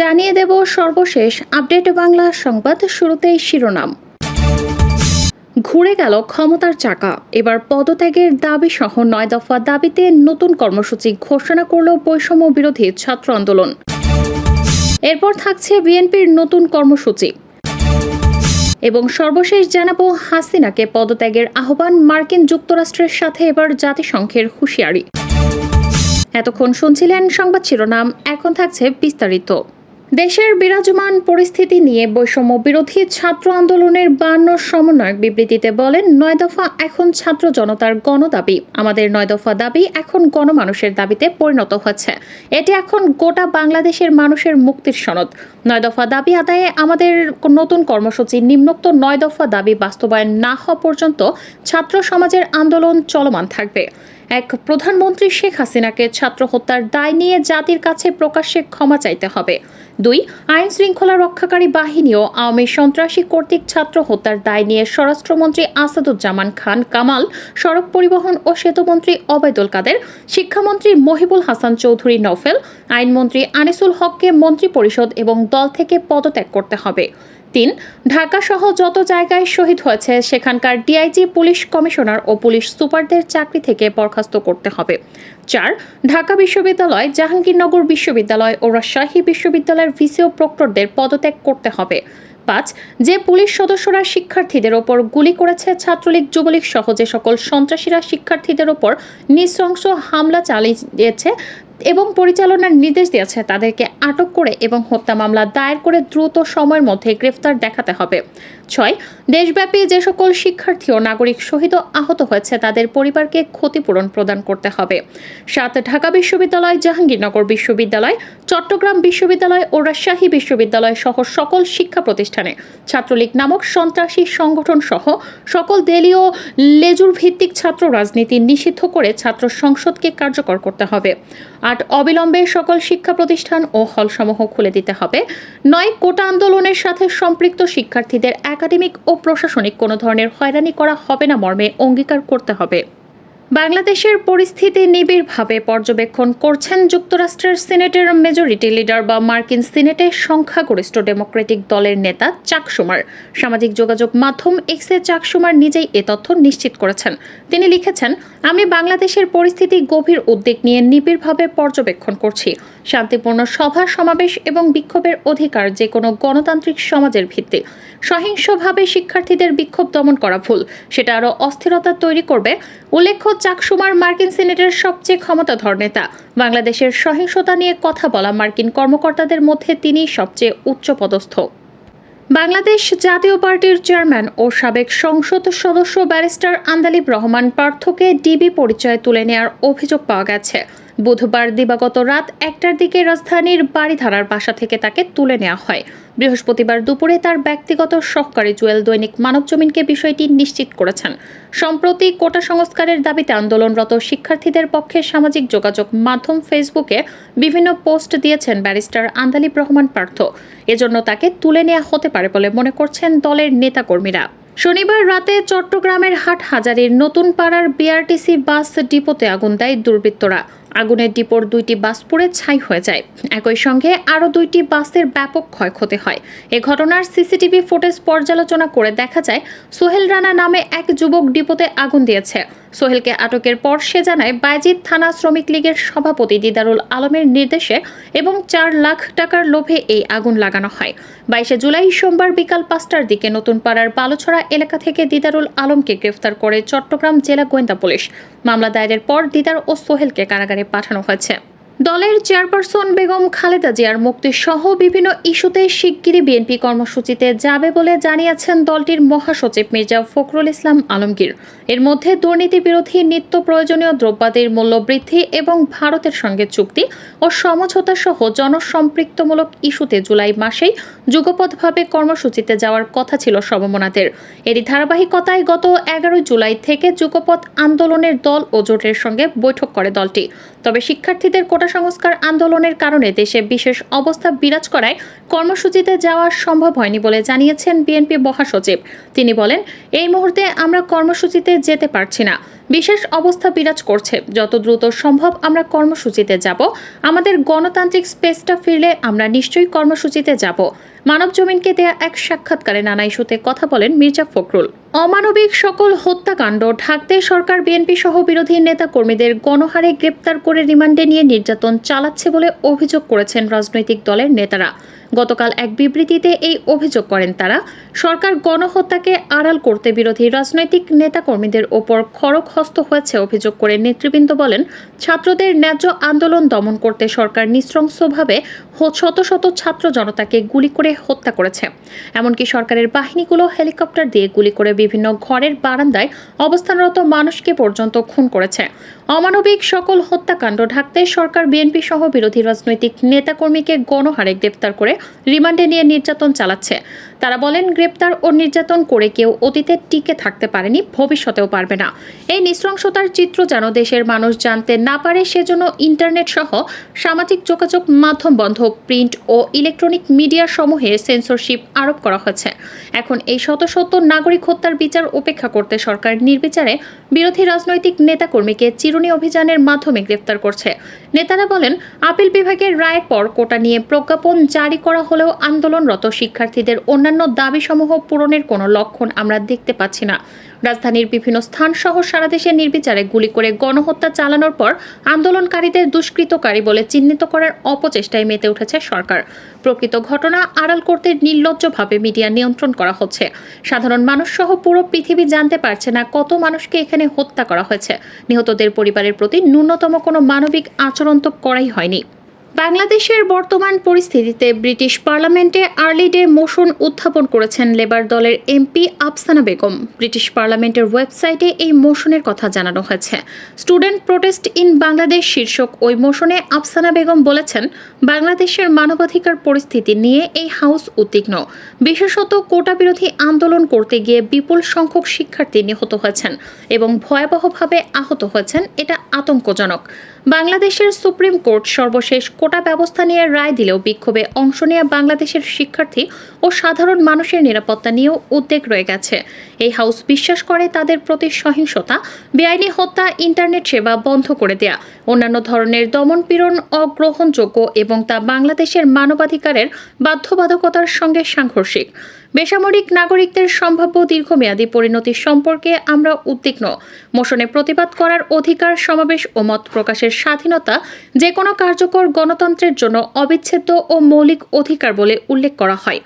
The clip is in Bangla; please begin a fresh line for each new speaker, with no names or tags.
জানিয়ে দেব সর্বশেষ আপডেট বাংলা সংবাদ শুরুতেই শিরোনাম। ঘুরে গেল ক্ষমতার চাকা। এবার পদত্যাগের দাবি সহ নয় দফা দাবিতে নতুন কর্মসূচি ঘোষণা করল বৈষম্য বিরোধী ছাত্র আন্দোলন। এরপর থাকছে বিএনপির নতুন কর্মসূচি। এবং সর্বশেষ জানাব হাসিনাকে পদত্যাগের আহ্বান মার্কিন যুক্তরাষ্ট্রের সাথে এবার জাতিসংঘের হুঁশিয়ারি। এতক্ষণ শুনছিলেন সংবাদ শিরোনাম, এখন থাকছে বিস্তারিত। দেশের বিরাজমান পরিস্থিতি নিয়ে বৈষম্য বিরোধী ছাত্র আন্দোলনের বান্ন সমন্বয়ক বিবৃতিতে বলেন, নয় দফা এখন ছাত্র জনতার গণদাবি। আমাদের নয় দফা দাবি এখন গণমানুষের দাবিতে পরিণত হচ্ছে। এটি এখন গোটা বাংলাদেশের মানুষের মুক্তির সনদ। নয় দফা দাবি আদায়ে আমাদের নতুন কর্মসূচি নিম্নোক্ত নয় দফা দাবি বাস্তবায়ন না হওয়া পর্যন্ত ছাত্র সমাজের আন্দোলন চলমান থাকবে। এক প্রধানমন্ত্রী শেখ হাসিনাকে ছাত্র হত্যার দায় নিয়ে জাতির কাছে প্রকাশ্যে ক্ষমা চাইতে হবে। দুই, আইন শৃঙ্খলা রক্ষাকারী বাহিনী ও আওয়ামী সন্ত্রাসী কর্তৃক ছাত্র হত্যার দায় নিয়ে স্বরাষ্ট্রমন্ত্রী আসাদুজ্জামান খান, কামাল, সড়ক পরিবহন ও সেতুমন্ত্রী অবায়দুল কাদের, শিক্ষামন্ত্রী মহিবুল হাসান চৌধুরী নফেল, আইনমন্ত্রী আনিসুল হককে মন্ত্রী পরিষদ এবং দল থেকে পদত্যাগ করতে হবে। তিন ঢাকা সহ যত জায়গায় শহীদ হয়েছে, সেখানকার ডিআইজি পুলিশ কমিশনার ও পুলিশ সুপারদের চাকরি থেকে বরখাস্ত করতে হবে। চার, ঢাকা বিশ্ববিদ্যালয়, জাহাঙ্গীরনগর বিশ্ববিদ্যালয় ও রাজশাহী বিশ্ববিদ্যালয়ের ভিসি ও প্রক্টরদের পদত্যাগ করতে হবে। পাঁচ, যে পুলিশ সদস্যরা শিক্ষার্থীদের ওপর গুলি করেছে, ছাত্রলীগ, যুবলীগ সহ যে সকল সন্ত্রাসীরা শিক্ষার্থীদের ওপর নৃশংস হামলা চালিয়েছে এবং পরিচালনার নির্দেশ দিয়েছে। তাদেরকে আটক করে এবং হত্যা মামলা দায়ের করে দ্রুত সময়ের মধ্যে গ্রেফতার দেখাতে হবে। ছয়, দেশব্যাপী যে সকল শিক্ষার্থী ও নাগরিক শহীদ আহত হয়েছে, তাদের পরিবারকে ক্ষতিপূরণ প্রদান করতে হবে। সাত, ঢাকা বিশ্ববিদ্যালয়, জাহাঙ্গীরনগর বিশ্ববিদ্যালয়, চট্টগ্রাম বিশ্ববিদ্যালয় ও রাজশাহী বিশ্ববিদ্যালয় সহ সকল শিক্ষা প্রতিষ্ঠানে ছাত্রলীগ নামক সন্ত্রাসী সংগঠন সহ সকল দলীয় লেজুর ভিত্তিক ছাত্র রাজনীতি নিষিদ্ধ করে ছাত্র সংসদকে কার্যকর করতে হবে। আট অবিলম্বে সকল শিক্ষা প্রতিষ্ঠান ও হলসমূহ খুলে দিতে হবে। নয়, কোটা আন্দোলনের সাথে সম্পৃক্ত শিক্ষার্থীদের একাডেমিক ও প্রশাসনিক কোনো ধরনের হয়রানি করা হবে না মর্মে অঙ্গীকার করতে হবে। বাংলাদেশের পরিস্থিতি নিবিড়ভাবে পর্যবেক্ষণ করছেন যুক্তরাষ্ট্রের সিনেটের মেজরিটি লিডার বা মার্কিন সিনেটের সংখ্যাগরিষ্ঠ ডেমোক্রেটিক দলের নেতা চাকসুমার সামাজিক যোগাযোগ মাধ্যম এক্সে চাকসুমার নিজেই এ তথ্য নিশ্চিত করেছেন। তিনি লিখেছেন, আমি বাংলাদেশের পরিস্থিতি গভীর উদ্বেগ নিয়ে নিবিড়ভাবে পর্যবেক্ষণ করছি। শান্তিপূর্ণ সভা, সমাবেশ এবং বিক্ষোভের অধিকার যে কোনো গণতান্ত্রিক সমাজের ভিত্তি। সহিংসভাবে শিক্ষার্থীদের বিক্ষোভ দমন করা ভুল, সেটা আরও অস্থিরতা তৈরি করবে, উল্লেখ্য চাকসুমার মার্কিন সিনেটের সবচেয়ে ক্ষমতাধর নেতা। বাংলাদেশের সহিংসতা নিয়ে কথা বলা মার্কিন কর্মকর্তাদের মধ্যে তিনি সবচেয়ে উচ্চপদস্থ। বাংলাদেশ জাতীয় পার্টির চেয়ারম্যান ও সাবেক সংসদ সদস্য ব্যারিস্টার আন্দালিব রহমান পার্থকে ডিবি পরিচয় তুলে নেওয়ার অভিযোগ পাওয়া গেছে। বুধবার দিবাগত রাত একটার দিকে রাজধানীর বাড়িধারার বাসা থেকে তাকে তুলে নেওয়া হয়। বৃহস্পতিবার দুপুরে তার ব্যক্তিগত সহকারী জুয়েল দৈনিক মানবজমিনকে বিষয়টি নিশ্চিত করেছেন। সম্প্রতি কোটা সংস্কারের দাবিতে আন্দোলনরত শিক্ষার্থীদের পক্ষে সামাজিক যোগাযোগ মাধ্যম ফেসবুকে বিভিন্ন পোস্ট দিয়েছেন ব্যারিস্টার আন্দালিব রহমান পার্থ। এজন্য তাকে তুলে নেওয়া হতে পারে বলে মনে করছেন দলের নেতাকর্মীরা। শনিবার রাতে চট্টগ্রামের হাট হাজারির নতুন পাড়ার বিআরটিসি বাস ডিপোতে আগুন দেয় দুর্বৃত্তরা। আগুনের ডিপোর দুইটি বাস পুড়ে ছাই হয়ে যায়। একই সঙ্গে আরও দুইটি বাসের ব্যাপক ক্ষয়ক্ষতি হয়। এ ঘটনার সিসিটিভি ফুটেজ পর্যালোচনা করে দেখা যায়, সোহেল রানা নামে এক যুবক ডিপোতে আগুন দিয়েছে। সোহেলকে আটকের পর সে জানায় বাইজিৎ থানা শ্রমিক লীগের সভাপতি দিদারুল আলমের নির্দেশে এবং চার লাখ টাকার লোভে এই আগুন লাগানো হয়। বাইশে জুলাই সোমবার বিকাল পাঁচটার দিকে নতুন পাড়ার বালুছড়া এলাকা থেকে দিদারুল আলমকে গ্রেফতার করে চট্টগ্রাম জেলা গোয়েন্দা পুলিশ। মামলা দায়েরের পর দিদার ও সোহেলকে কারাগারে পাঠানো হয়েছে দলের চেয়ারপারসন বেগম খালেদা জিয়ার মুক্তি সহ বিভিন্ন ইস্যুতে শিগগিরই বিএনপি কর্মসূচিতে যাবে বলে জানিয়েছেন দলটির মহাসচিব মির্জা ফখরুল ইসলাম আলমগীর। এর মধ্যে দুর্নীতি বিরোধী নিত্য প্রয়োজনীয় দ্রব্যাদির মূল্য বৃদ্ধি এবং ভারতের সঙ্গে চুক্তি ও সমঝোতা সহ জনসম্পৃক্তমূলক ইস্যুতে জুলাই মাসেই যুগপথভাবে কর্মসূচিতে যাওয়ার কথা ছিল সমমনাদের এরই ধারাবাহিকতায় গত এগারোই জুলাই থেকে যুগপথ আন্দোলনের দল ও জোটের সঙ্গে বৈঠক করে দলটি। তবে শিক্ষার্থীদের কোটা সংস্কার আন্দোলনের কারণে দেশে বিশেষ অবস্থা বিরাজ করায় কর্মসূচিতে যাওয়া সম্ভব হয়নি বলে জানিয়েছেন বিএনপি মহাসচিব। তিনি বলেন, এই মুহূর্তে আমরা কর্মসূচিতে যেতে পারছি না। বিশেষ অবস্থা বিরাজ করছে। যত দ্রুত সম্ভব আমরা কর্মসূচিতে যাব। আমাদের গণতান্ত্রিক স্পেসটা ফিরলে আমরা নিশ্চয়ই কর্মসূচিতে যাব। মানব জমিনকে দেয়া এক সাক্ষাৎকারে নানা ইস্যুতে কথা বলেন মির্জা ফখরুল। অমানবিক সকল হত্যাকাণ্ড ঢাকতে সরকার, বিএনপি সহ বিরোধী নেতা কর্মীদের গণহারে গ্রেপ্তার করে রিমান্ডে নিয়ে নির্যাতন চালাচ্ছে বলে অভিযোগ করেছেন রাজনৈতিক দলের নেতারা। গতকাল এক বিবৃতিতে এই অভিযোগ করেন তারা, সরকার গণহত্যাকে আড়াল করতে বিরোধী রাজনৈতিক নেতাকর্মীদের ওপর খড়ক হস্ত হয়েছে অভিযোগ করে নেতৃবৃন্দ বলেন, ছাত্রদের ন্যায্য আন্দোলন দমন করতে সরকার নৃশংসভাবে হ- শত শত ছাত্র জনতাকে গুলি করে হত্যা করেছে। এমনকি সরকারের বাহিনীগুলো হেলিকপ্টার দিয়ে গুলি করে বিভিন্ন ঘরের বারান্দায় অবস্থানরত মানুষকে পর্যন্ত খুন করেছে। অমানবিক সকল হত্যাকাণ্ড ঢাকতে সরকার বিএনপি সহ বিরোধী রাজনৈতিক নেতাকর্মীকে গণহারে গ্রেপ্তার করে রিমান্ডে নিয়ে নির্যাতন চালাচ্ছে। তারা বলেন, গ্রেপ্তার ও নির্যাতন করে কেউ অতীতে টিকে থাকতে পারেনি, ভবিষ্যতেও পারবে না। এই নৃশংসতার চিত্র যেন দেশের মানুষ জানতে না পারে, সেজন্য ইন্টারনেট সহ সামাজিক যোগাযোগ মাধ্যম বন্ধ, প্রিন্ট ও ইলেকট্রনিক মিডিয়া সমূহে সেন্সরশিপ আরোপ করা হয়েছে। এখন এই শত শত নাগরিক হত্যার বিচার উপেক্ষা করতে সরকার নির্বিচারে বিরোধী রাজনৈতিক নেতাকর্মীকে চিরুনি অভিযানের মাধ্যমে গ্রেপ্তার করছে। নেতারা বলেন, আপিল বিভাগের রায়ের পর কোটা নিয়ে প্রজ্ঞাপন জারি করা হলেও আন্দোলনরত শিক্ষার্থীদের অন্যান্য দাবিসমূহ পূরণের কোনো লক্ষণ আমরা দেখতে পাচ্ছি না। রাজধানীর বিভিন্ন স্থান সহ সারা দেশে নির্বিচারে গুলি করে গণহত্যা চালানোর পর আন্দোলনকারীদের দুষ্কৃতকারী বলে চিহ্নিত করার অপচেষ্টায় মেতে উঠেছে সরকার। প্রকৃত ঘটনা আড়াল করতে নির্লজ্জভাবে মিডিয়া নিয়ন্ত্রণ করা হচ্ছে। সাধারণ মানুষ সহ পুরো পৃথিবী জানতে পারছে না কত মানুষকে এখানে হত্যা করা হয়েছে। নিহতদের পরিবারের প্রতি ন্যূনতম কোনো মানবিক আচরণ তো করাই হয়নি। বাংলাদেশের বর্তমান পরিস্থিতিতে ব্রিটিশ পার্লামেন্টে আর্লি ডে মোশন উত্থাপন করেছেন লেবার দলের এমপি আফসানা বেগম। ব্রিটিশ পার্লামেন্টের ওয়েবসাইটে এই মোশনের কথা জানানো হয়েছে। স্টুডেন্ট প্রোটেস্ট ইন বাংলাদেশ শীর্ষক ওই মোশনে আফসানা বেগম বলেছেন, বাংলাদেশের মানবাধিকার পরিস্থিতি নিয়ে এই হাউস উদ্বিগ্ন। বিশেষত কোটা বিরোধী আন্দোলন করতে গিয়ে বিপুল সংখ্যক শিক্ষার্থী নিহত হয়েছেন এবং ভয়াবহভাবে আহত হয়েছেন এটা আতঙ্কজনক। বাংলাদেশের সুপ্রিম কোর্ট সর্বশেষ কোটা ব্যবস্থা নিয়ে রায় দিলেও বিক্ষোভে অংশ নেওয়া বাংলাদেশের শিক্ষার্থী ও সাধারণ মানুষের নিরাপত্তা নিয়েও উদ্বেগ রয়ে গেছে। এই হাউস বিশ্বাস করে তাদের প্রতি সহিংসতা, বেআইনি হত্যা, ইন্টারনেট সেবা বন্ধ করে দেয়া, অন্যান্য ধরনের দমনপীড়ন অগ্রহণযোগ্য এবং তা বাংলাদেশের মানবাধিকারের বাধ্যবাধকতার সঙ্গে সাংঘর্ষিক। বেসামরিক নাগরিকদের সম্ভাব্য দীর্ঘমেয়াদী পরিণতি সম্পর্কে আমরা উদ্বিগ্ন। মোশনে প্রতিবাদ করার অধিকার, সমাবেশ ও মত প্রকাশের স্বাধীনতা যে কোনো কার্যকর গণতন্ত্রের জন্য অবিচ্ছেদ্য ও মৌলিক অধিকার বলে উল্লেখ করা হয়।